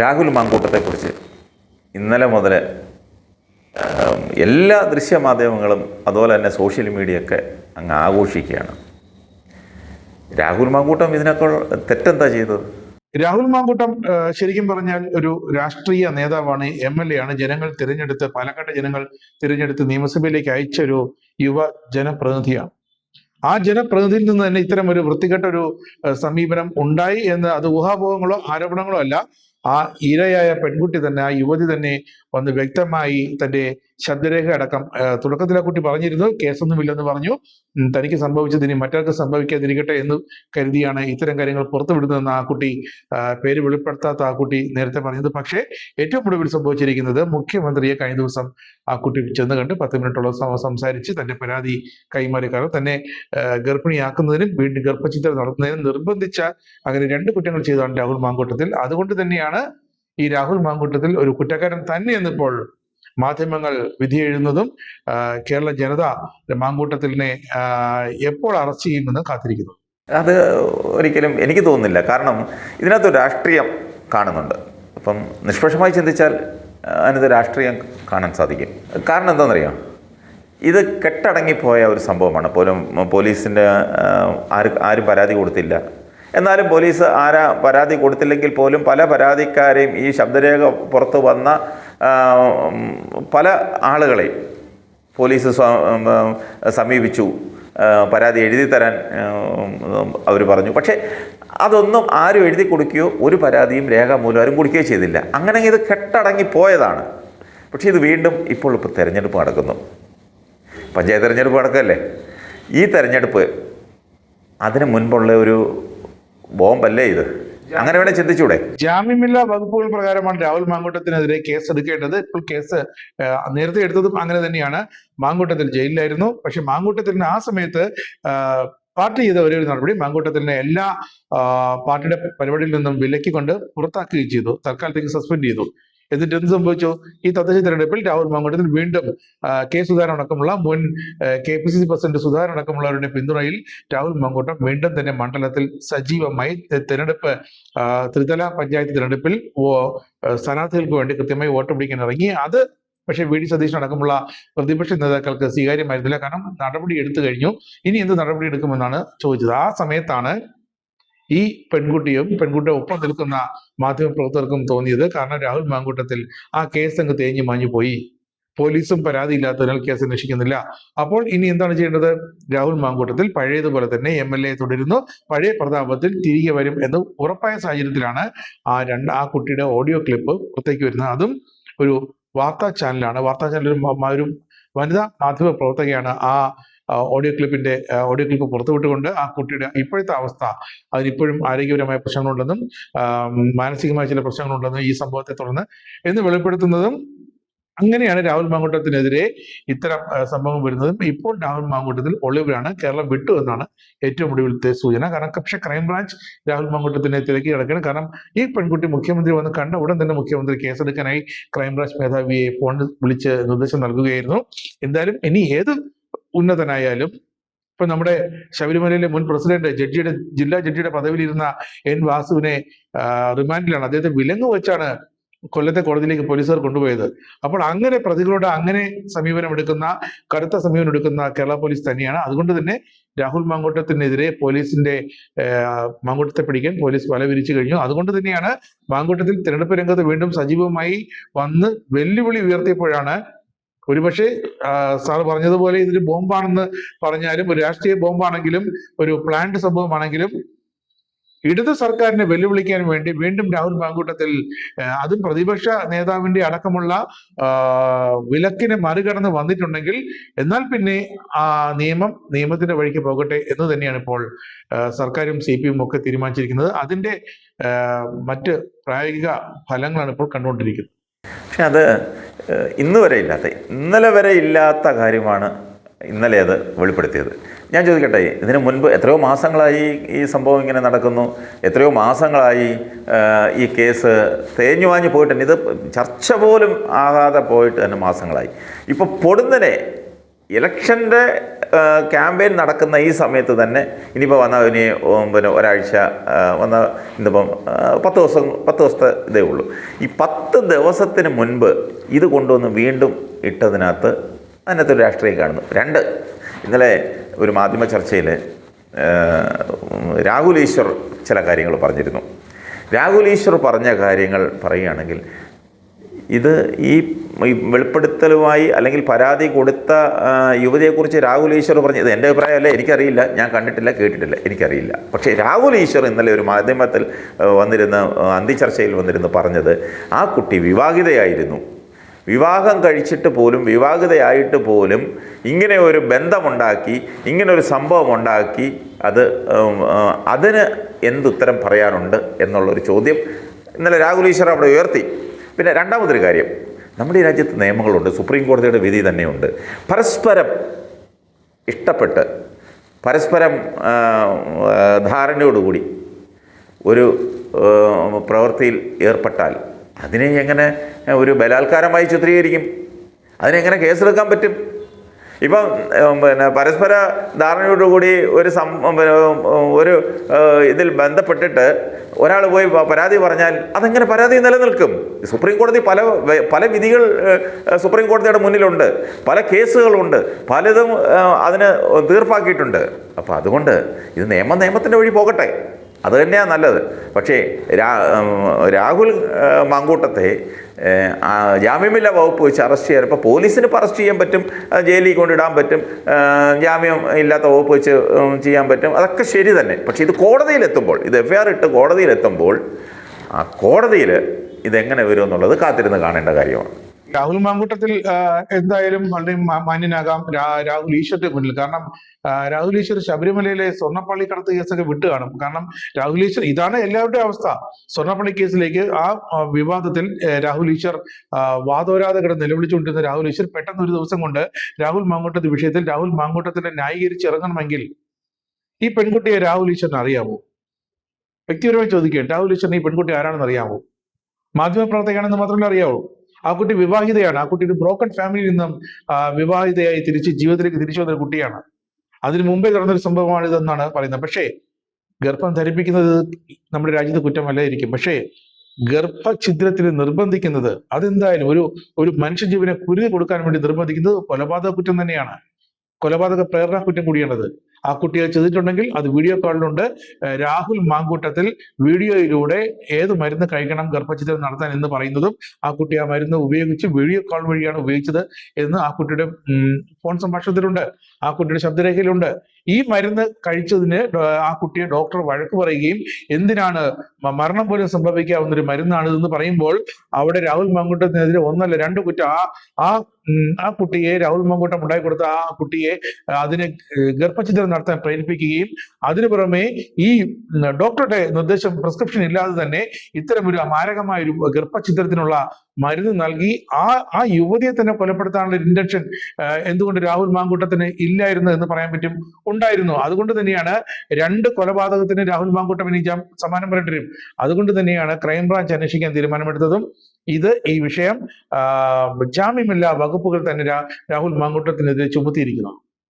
രാഹുൽ മാങ്കൂട്ടത്തെക്കുറിച്ച് ഇന്നലെ മുതൽ എല്ലാ ദൃശ്യമാധ്യമങ്ങളും അതുപോലെ തന്നെ സോഷ്യൽ മീഡിയ ഒക്കെ അങ്ങ് ആഘോഷിക്കുകയാണ്. രാഹുൽ മാങ്കൂട്ടം ഇതിനേക്കാൾ തെറ്റെന്താ ചെയ്തത്? രാഹുൽ മാങ്കൂട്ടം ശരിക്കും പറഞ്ഞാൽ ഒരു രാഷ്ട്രീയ നേതാവാണ് എം എൽ എ ആണ്. ജനങ്ങൾ തിരഞ്ഞെടുത്ത് പാലക്കാട് ജനങ്ങൾ തിരഞ്ഞെടുത്ത് നിയമസഭയിലേക്ക് അയച്ച ഒരു യുവ ജനപ്രതിനിധിയാണ്. ആ ജനപ്രതിനിധിയിൽ നിന്ന് തന്നെ ഇത്തരം ഒരു വൃത്തികെട്ട ഒരു സമീപനം ഉണ്ടായി എന്ന് അത് ഊഹാപോഹങ്ങളോ ആരോപണങ്ങളോ അല്ല. ആ ഇരയായ പെൺകുട്ടി തന്നെ ആ യുവതി തന്നെ വന്ന് വ്യക്തമായി തന്റെ ശബ്ദരേഖ അടക്കം തുടക്കത്തിൽ കുട്ടി പറഞ്ഞിരുന്നു കേസൊന്നുമില്ലെന്ന് പറഞ്ഞു. തനിക്ക് സംഭവിച്ചത് ഇനി മറ്റൊരാൾക്ക് സംഭവിക്കാതിരിക്കട്ടെ എന്ന് കരുതിയാണ് ഇത്തരം കാര്യങ്ങൾ പുറത്തുവിടുന്നതെന്ന് ആ കുട്ടി പേര് വെളിപ്പെടുത്താത്ത ആ കുട്ടി നേരത്തെ പറഞ്ഞത്. പക്ഷേ ഏറ്റവും ഒടുവിൽ സംഭവിച്ചിരിക്കുന്നത് മുഖ്യമന്ത്രിയെ കഴിഞ്ഞ ദിവസം ആ കുട്ടി ചെന്ന് കണ്ട് പത്ത് മിനിറ്റോളം സംസാരിച്ച് തന്റെ പരാതി കൈമാറി. കാരണം തന്നെ ഗർഭിണിയാക്കുന്നതിനും വീണ്ടും ഗർഭചിത്രം നടത്തുന്നതിനും നിർബന്ധിച്ച അങ്ങനെ രണ്ട് കുറ്റങ്ങൾ ചെയ്തതാണ് രാഹുൽ മാങ്കോട്ടത്തിൽ. അതുകൊണ്ട് തന്നെയാണ് ഈ രാഹുൽ മാങ്കൂട്ടത്തിൽ ഒരു കുറ്റക്കാരൻ തന്നെ എന്നിപ്പോൾ മാധ്യമങ്ങൾ വിധി എഴുതുന്നതും കേരള ജനത മാങ്കൂട്ടത്തിലിനെ എപ്പോൾ അറസ്റ്റ് ചെയ്യുമെന്ന് കാത്തിരിക്കുന്നു. അത് ഒരിക്കലും എനിക്ക് തോന്നുന്നില്ല. കാരണം ഇതിനകത്ത് രാഷ്ട്രീയം കാണുന്നുണ്ട്. അപ്പം നിഷ്പക്ഷമായി ചിന്തിച്ചാൽ അതിനത് രാഷ്ട്രീയം കാണാൻ സാധിക്കും. കാരണം എന്താണെന്നറിയാം? ഇത് കെട്ടടങ്ങിപ്പോയ ഒരു സംഭവമാണ്. പോലും പോലീസിന്റെ ആര് ആരും പരാതി കൊടുത്തില്ല. എന്നാലും പോലീസ് ആരാ പരാതി കൊടുത്തില്ലെങ്കിൽ പോലും പല പരാതിക്കാരെയും ഈ ശബ്ദരേഖ പുറത്തു വന്ന പല ആളുകളെയും പോലീസ് സമീപിച്ചു. പരാതി എഴുതി തരാൻ അവർ പറഞ്ഞു. പക്ഷേ അതൊന്നും ആരും എഴുതി കൊടുക്കുകയോ ഒരു പരാതിയും രേഖാമൂലം ആരും കൊടുക്കുകയോ ചെയ്തില്ല. അങ്ങനെ ഇത് കെട്ടടങ്ങി പോയതാണ്. പക്ഷേ ഇത് വീണ്ടും ഇപ്പോൾ ഇപ്പോൾ തിരഞ്ഞെടുപ്പ് നടക്കുന്നു. പഞ്ചായത്ത് തിരഞ്ഞെടുപ്പ് നടക്കല്ലേ? ഈ തിരഞ്ഞെടുപ്പ് അതിന് മുൻപുള്ള ഒരു ബോംബല്ലേ ഇത്? അങ്ങനെ വേണേ ചിന്തിച്ചൂടെ? ജാമ്യമില്ലാ വകുപ്പുകൾ പ്രകാരമാണ് രാഹുൽ മാങ്കൂട്ടത്തിനെതിരെ കേസ് എടുക്കേണ്ടത്. ഇപ്പോൾ കേസ് നേരത്തെ എടുത്തതും അങ്ങനെ തന്നെയാണ്. മാങ്കൂട്ടത്തിൽ ജയിലിലായിരുന്നു. പക്ഷെ മാങ്കൂട്ടത്തിന് ആ സമയത്ത് പാർട്ടി ചെയ്ത ഒരേ ഒരു നടപടി മാങ്കൂട്ടത്തിനെ എല്ലാ പാർട്ടിയുടെ പരിപാടിയിൽ നിന്നും വിലക്കിക്കൊണ്ട് പുറത്താക്കുകയും ചെയ്തു. തൽക്കാലത്തേക്ക് സസ്പെൻഡ് ചെയ്തു. എന്നിട്ട് എന്ത് സംഭവിച്ചു? ഈ തദ്ദേശ തെരഞ്ഞെടുപ്പിൽ രാഹുൽ മാങ്കോട്ടത്തിൽ വീണ്ടും കെ സുധാകരൻ അടക്കമുള്ള മുൻ K P C C president Sudhakaran അടക്കമുള്ളവരുടെ പിന്തുണയിൽ രാഹുൽ മാങ്കോട്ടം വീണ്ടും തന്നെ മണ്ഡലത്തിൽ സജീവമായി തെരഞ്ഞെടുപ്പ് ത്രിതല പഞ്ചായത്ത് തിരഞ്ഞെടുപ്പിൽ സ്ഥാനാർത്ഥികൾക്ക് വേണ്ടി കൃത്യമായി വോട്ട് പിടിക്കാൻ ഇറങ്ങി. അത് പക്ഷെ വി ഡി സതീശൻ അടക്കമുള്ള പ്രതിപക്ഷ നേതാക്കൾക്ക് സ്വീകാര്യമായിരുന്നില്ല. കാരണം നടപടി എടുത്തു കഴിഞ്ഞു. ഇനി എന്ത് നടപടി എടുക്കുമെന്നാണ് ചോദിച്ചത്. ആ സമയത്താണ് ഈ പെൺകുട്ടിയും പെൺകുട്ടിയെ ഒപ്പം നിൽക്കുന്ന മാധ്യമ പ്രവർത്തകർക്കും തോന്നിയത് കാരണം രാഹുൽ മാങ്കൂട്ടത്തിൽ ആ കേസ് അങ്ങ് തേഞ്ഞു മാഞ്ഞു പോയി. പോലീസും പരാതിയില്ലാത്തതിനാൽ കേസ് അന്വേഷിക്കുന്നില്ല. അപ്പോൾ ഇനി എന്താണ് ചെയ്യേണ്ടത്? രാഹുൽ മാങ്കൂട്ടത്തിൽ പഴയതുപോലെ തന്നെ എം എൽ എ തുടരുന്നു. പഴയ പ്രതാപത്തിൽ തിരികെ വരും എന്ന് ഉറപ്പായ സാഹചര്യത്തിലാണ് ആ രണ്ട് ആ കുട്ടിയുടെ ഓഡിയോ ക്ലിപ്പ് പുറത്തേക്ക് വരുന്നത്. അതും ഒരു വാർത്താ ചാനലാണ്. വാർത്താ ചാനൽ ഒരു വനിതാ മാധ്യമ പ്രവർത്തകയാണ് ആ, ഓഡിയോ ക്ലിപ്പിന്റെ ഓഡിയോ ക്ലിപ്പ് പുറത്തുവിട്ടുകൊണ്ട് ആ കുട്ടിയുടെ ഇപ്പോഴത്തെ അവസ്ഥ അതിനിപ്പോഴും ആരോഗ്യപരമായ പ്രശ്നങ്ങളുണ്ടെന്നും മാനസികമായ ചില പ്രശ്നങ്ങളുണ്ടെന്നും ഈ സംഭവത്തെ തുടർന്ന് എന്ന് വെളിപ്പെടുത്തുന്നതും അങ്ങനെയാണ് രാഹുൽ മാങ്കൂട്ടത്തിനെതിരെ ഇത്തരം സംഭവം വരുന്നതും. ഇപ്പോൾ രാഹുൽ മാങ്കൂട്ടത്തിൽ ഒളിവിലാണ് കേരളം വിട്ടു എന്നാണ് ഏറ്റവും ഒടുവിലത്തെ സൂചന. കാരണം പക്ഷേ ക്രൈംബ്രാഞ്ച് രാഹുൽ മാങ്കൂട്ടത്തിനെ തിരക്കി കിടക്കുകയാണ് കാരണം ഈ പെൺകുട്ടി മുഖ്യമന്ത്രി വന്ന് കണ്ട ഉടൻ തന്നെ മുഖ്യമന്ത്രി കേസെടുക്കാനായി ക്രൈംബ്രാഞ്ച് മേധാവിയെ ഫോണിൽ വിളിച്ച് നിർദ്ദേശം നൽകുകയായിരുന്നു. എന്തായാലും ഇനി ഏത് ഉന്നതനായാലും ഇപ്പൊ നമ്മുടെ ശബരിമലയിലെ മുൻ പ്രസിഡന്റ് ജഡ്ജിയുടെ ജില്ലാ ജഡ്ജിയുടെ പദവിയിലിരുന്ന എൻ വാസുവിനെ റിമാൻഡിലാണ്. അദ്ദേഹത്തെ വിലങ്ങ് വെച്ചാണ് കൊല്ലത്തെ കോടതിയിലേക്ക് പോലീസുകാർ കൊണ്ടുപോയത്. അപ്പോൾ അങ്ങനെ പ്രതികളോട് അങ്ങനെ സമീപനം എടുക്കുന്ന കടുത്ത സമീപനം എടുക്കുന്ന കേരള പോലീസ് തന്നെയാണ്. അതുകൊണ്ട് തന്നെ രാഹുൽ മാങ്കൂട്ടത്തിനെതിരെ പോലീസിന്റെ മാങ്കൂട്ടത്തെ പിടിക്കാൻ പോലീസ് വല വിരിച്ചു കഴിഞ്ഞു. അതുകൊണ്ട് തന്നെയാണ് മാങ്കൂട്ടത്തിൽ തിരഞ്ഞെടുപ്പ് രംഗത്ത് വീണ്ടും സജീവമായി വന്ന് വെല്ലുവിളി ഉയർത്തിയപ്പോഴാണ് ഒരുപക്ഷെ സാർ പറഞ്ഞതുപോലെ ഇതൊരു ബോംബാണെന്ന് പറഞ്ഞാലും ഒരു രാഷ്ട്രീയ ബോംബാണെങ്കിലും ഒരു പ്ലാന്റ് സംഭവമാണെങ്കിലും ഇടത് സർക്കാരിനെ വെല്ലുവിളിക്കാൻ വേണ്ടി വീണ്ടും രാഹുൽ മാങ്കൂട്ടത്തിൽ അതും പ്രതിപക്ഷ നേതാവിന്റെ അടക്കമുള്ള വിലക്കിനെ മറികടന്ന് വന്നിട്ടുണ്ടെങ്കിൽ എന്നാൽ പിന്നെ ആ നിയമം നിയമത്തിന്റെ വഴിക്ക് പോകട്ടെ എന്ന് തന്നെയാണ് ഇപ്പോൾ സർക്കാരും സി പി ഒക്കെ തീരുമാനിച്ചിരിക്കുന്നത്. അതിന്റെ മറ്റ് പ്രായോഗിക ഫലങ്ങളാണ് ഇപ്പോൾ കണ്ടുകൊണ്ടിരിക്കുന്നത്. പക്ഷെ അത് ഇന്ന് വരെ ഇല്ലാത്ത ഇന്നലെ വരെ ഇല്ലാത്ത കാര്യമാണ് ഇന്നലെ അത് വെളിപ്പെടുത്തിയത്. ഞാൻ ചോദിക്കട്ടെ ഇതിനു മുൻപ് എത്രയോ മാസങ്ങളായി ഈ സംഭവം ഇങ്ങനെ നടക്കുന്നു എത്രയോ മാസങ്ങളായി ഈ കേസ് തേഞ്ഞു വാഞ്ഞു പോയിട്ടുണ്ട് ഇത് ചർച്ച പോലും ആകാതെ പോയിട്ട് തന്നെ മാസങ്ങളായി. ഇപ്പോൾ പൊടുന്നനെ ഇലക്ഷന്റെ ക്യാമ്പയിൻ നടക്കുന്ന ഈ സമയത്ത് തന്നെ ഇനിയിപ്പോൾ വന്ന ഇനി പിന്നെ ഒരാഴ്ച വന്ന ഇന്നിപ്പം പത്ത് ദിവസം പത്ത് ദിവസത്തെ ഇതേ ഉള്ളൂ. ഈ പത്ത് ദിവസത്തിന് മുൻപ് ഇത് കൊണ്ടുവന്ന് വീണ്ടും ഇട്ടതിനകത്ത് അതിനകത്ത് ഒരു രാഷ്ട്രീയം കാണുന്നു. രണ്ട് ഇന്നലെ ഒരു മാധ്യമ ചർച്ചയിൽ രാഹുൽ ഈശ്വർ ചില കാര്യങ്ങൾ പറഞ്ഞിരുന്നു. രാഹുൽ ഈശ്വർ പറഞ്ഞ കാര്യങ്ങൾ പറയുകയാണെങ്കിൽ ഇത് ഈ വെളിപ്പെടുത്തലുമായി അല്ലെങ്കിൽ പരാതി കൊടുത്ത യുവതിയെക്കുറിച്ച് രാഹുൽ ഈശ്വർ പറഞ്ഞത് എന്റെ അഭിപ്രായമല്ല? എനിക്കറിയില്ല. ഞാൻ കണ്ടിട്ടില്ല കേട്ടിട്ടില്ല എനിക്കറിയില്ല. പക്ഷേ രാഹുൽ ഈശ്വർ ഇന്നലെ ഒരു മാധ്യമത്തിൽ വന്നിരുന്ന അന്തിചർച്ചയിൽ വന്നിരുന്നു പറഞ്ഞത് ആ കുട്ടി വിവാഹിതയായിരുന്നു. വിവാഹം കഴിച്ചിട്ട് പോലും വിവാഹിതയായിട്ട് പോലും ഇങ്ങനെ ഒരു ബന്ധമുണ്ടാക്കി ഇങ്ങനെ ഒരു സംഭവം ഉണ്ടാക്കി അത് അതിന് എന്തുത്തരം പറയാനുണ്ട് എന്നുള്ളൊരു ചോദ്യം ഇന്നലെ രാഹുൽ ഈശ്വർ അവിടെ ഉയർത്തി. പിന്നെ രണ്ടാമതൊരു കാര്യം നമ്മുടെ ഈ രാജ്യത്ത് നിയമങ്ങളുണ്ട് സുപ്രീം കോടതിയുടെ വിധി തന്നെയുണ്ട്. പരസ്പരം ഇഷ്ടപ്പെട്ട് പരസ്പരം ധാരണയോടുകൂടി ഒരു പ്രവൃത്തിയിൽ ഏർപ്പെട്ടാൽ അതിനെ എങ്ങനെ ഒരു ബലാത്കാരമായി ചിത്രീകരിക്കും? അതിനെങ്ങനെ കേസെടുക്കാൻ പറ്റും? ഇപ്പം പിന്നെ പരസ്പര ധാരണയോടുകൂടി ഒരു സം ഒരു ഇതിൽ ബന്ധപ്പെട്ടിട്ട് ഒരാൾ പോയി പരാതി പറഞ്ഞാൽ അതെങ്ങനെ പരാതി നിലനിൽക്കും? സുപ്രീം കോടതി പല പല വിധികൾ സുപ്രീം കോടതിയുടെ മുന്നിലുണ്ട്. പല കേസുകളുണ്ട്. പലതും അതിന് തീർപ്പാക്കിയിട്ടുണ്ട്. അപ്പോൾ അതുകൊണ്ട് ഇത് നിയമ നിയമത്തിന്റെ വഴി പോകട്ടെ. അത് തന്നെയാണ് നല്ലത്. പക്ഷേ രാഹുൽ മാങ്കൂട്ടത്തെ ജാമ്യമില്ല വകുപ്പ് വെച്ച് അറസ്റ്റ് ചെയ്യാൻ ഇപ്പോൾ പോലീസിന് അറസ്റ്റ് ചെയ്യാൻ പറ്റും ജയിലിൽ കൊണ്ടിടാൻ പറ്റും ജാമ്യം ഇല്ലാത്ത വകുപ്പ് വെച്ച് ചെയ്യാൻ പറ്റും അതൊക്കെ ശരി തന്നെ. പക്ഷേ ഇത് കോടതിയിലെത്തുമ്പോൾ ഇത് എഫ് ആർ ഇട്ട് കോടതിയിലെത്തുമ്പോൾ ആ കോടതിയിൽ ഇതെങ്ങനെ വരും എന്നുള്ളത് കാത്തിരുന്ന് കാണേണ്ട കാര്യമാണ്. രാഹുൽ മാങ്കൂട്ടത്തിൽ എന്തായാലും വളരെ മാന്യനാകാം രാഹുൽ ഈശ്വറിന്റെ മുന്നിൽ. കാരണം രാഹുൽ ഈശ്വർ ശബരിമലയിലെ സ്വർണപ്പള്ളി കടത്ത് കേസൊക്കെ വിട്ടു കാണും. കാരണം രാഹുൽ ഈശ്വർ ഇതാണ് എല്ലാവരുടെയും അവസ്ഥ. സ്വർണപ്പള്ളി കേസിലേക്ക് ആ വിവാദത്തിൽ രാഹുൽ ഈശ്വർ വാദോരാതെ കിടന്ന് നിലവിളിച്ചുകൊണ്ടിരുന്ന രാഹുൽ ഈശ്വർ പെട്ടെന്ന് ഒരു ദിവസം കൊണ്ട് രാഹുൽ മാങ്കൂട്ടത്തിന്റെ വിഷയത്തിൽ രാഹുൽ മാങ്കൂട്ടത്തിനെ ന്യായീകരിച്ച് ഇറങ്ങണമെങ്കിൽ ഈ പെൺകുട്ടിയെ രാഹുൽ ഈശ്വറിന് അറിയാമോ വ്യക്തിപരമായി ചോദിക്കുകയാണ് രാഹുൽ ഈശ്വറിന് ഈ പെൺകുട്ടി ആരാണെന്ന് അറിയാമോ മാധ്യമപ്രവർത്തകയാണെന്ന് മാത്രമല്ല അറിയാവൂ? ആ കുട്ടി വിവാഹിതയാണ്. ആ കുട്ടി ഒരു ബ്രോക്കൺ ഫാമിലിയിൽ നിന്നും വിവാഹിതയായി തിരിച്ച് ജീവിതത്തിലേക്ക് തിരിച്ചു വന്ന ഒരു കുട്ടിയാണ്. അതിനു മുമ്പേ നടന്നൊരു സംഭവമാണ് ഇതെന്നാണ് പറയുന്നത്. പക്ഷേ ഗർഭം ധരിപ്പിക്കുന്നത് നമ്മുടെ രാജ്യത്ത് കുറ്റമല്ലായിരിക്കും പക്ഷേ ഗർഭഛിദ്രത്തിന് നിർബന്ധിക്കുന്നത് അതെന്തായാലും ഒരു ഒരു മനുഷ്യജീവനെ കുരുതി കൊടുക്കാൻ വേണ്ടി നിർബന്ധിക്കുന്നത് കൊലപാതക കുറ്റം തന്നെയാണ്. കൊലപാതക പ്രേരണ കുറ്റം കൂടിയാണത്. ആ കുട്ടിയെ ചെയ്തിട്ടുണ്ടെങ്കിൽ അത് വീഡിയോ കോളിലുണ്ട് രാഹുൽ മാങ്കൂട്ടത്തിൽ വീഡിയോയിലൂടെ ഏത് മരുന്ന് കഴിക്കണം ഗർഭഛിദ്രം നടത്താൻ എന്ന് പറയുന്നതും ആ കുട്ടി ആ മരുന്ന് ഉപയോഗിച്ച് വീഡിയോ കോൾ വഴിയാണ് ഉപയോഗിച്ചത് എന്ന് ആ കുട്ടിയുടെ ഫോൺ സംഭാഷണത്തിലുണ്ട്. ആ കുട്ടിയുടെ ശബ്ദരേഖയിലുണ്ട്. ഈ മരുന്ന് കഴിച്ചതിന് ആ കുട്ടിയെ ഡോക്ടർ വഴക്ക് പറയുകയും എന്തിനാണ് മരണം പോലും സംഭവിക്കാവുന്ന ഒരു മരുന്നാണ് പറയുമ്പോൾ അവിടെ രാഹുൽ മാങ്കൂട്ടത്തിനെതിരെ ഒന്നല്ല രണ്ട് കുറ്റം. ആ ആ ആ കുട്ടിയെ രാഹുൽ മാങ്കൂട്ടം ഉണ്ടാക്കി കൊടുത്ത ആ കുട്ടിയെ അതിന് ഗർഭഛിദ്രം നടത്താൻ പ്രേരിപ്പിക്കുകയും അതിനു പുറമെ ഈ ഡോക്ടറുടെ നിർദ്ദേശം പ്രിസ്ക്രിപ്ഷൻ ഇല്ലാതെ തന്നെ ഇത്തരമൊരു അമാരകമായ ഒരു ഗർഭഛിദ്രത്തിനുള്ള മരുന്ന് നൽകി ആ ആ യുവതിയെ തന്നെ കൊലപ്പെടുത്താനുള്ള ഒരു ഇന്റൻഷൻ എന്തുകൊണ്ട് രാഹുൽ മാങ്കൂട്ടത്തിന് ഇല്ലായിരുന്നു എന്ന് പറയാൻ പറ്റും? ഉണ്ടായിരുന്നു. അതുകൊണ്ട് തന്നെയാണ് രണ്ട് കൊലപാതകത്തിന് രാഹുൽ മാങ്കൂട്ടം ഇനി സമാനം പറയേണ്ടി വരും. അതുകൊണ്ട് തന്നെയാണ് ക്രൈംബ്രാഞ്ച് അന്വേഷിക്കാൻ തീരുമാനമെടുത്തതും. ഇത് ഈ വിഷയം ജാമ്യമില്ലാ വകുപ്പുകൾ തന്നെ രാഹുൽ മാങ്കൂട്ടത്തിനെതിരെ ചുമത്തിയിരിക്കുന്നു.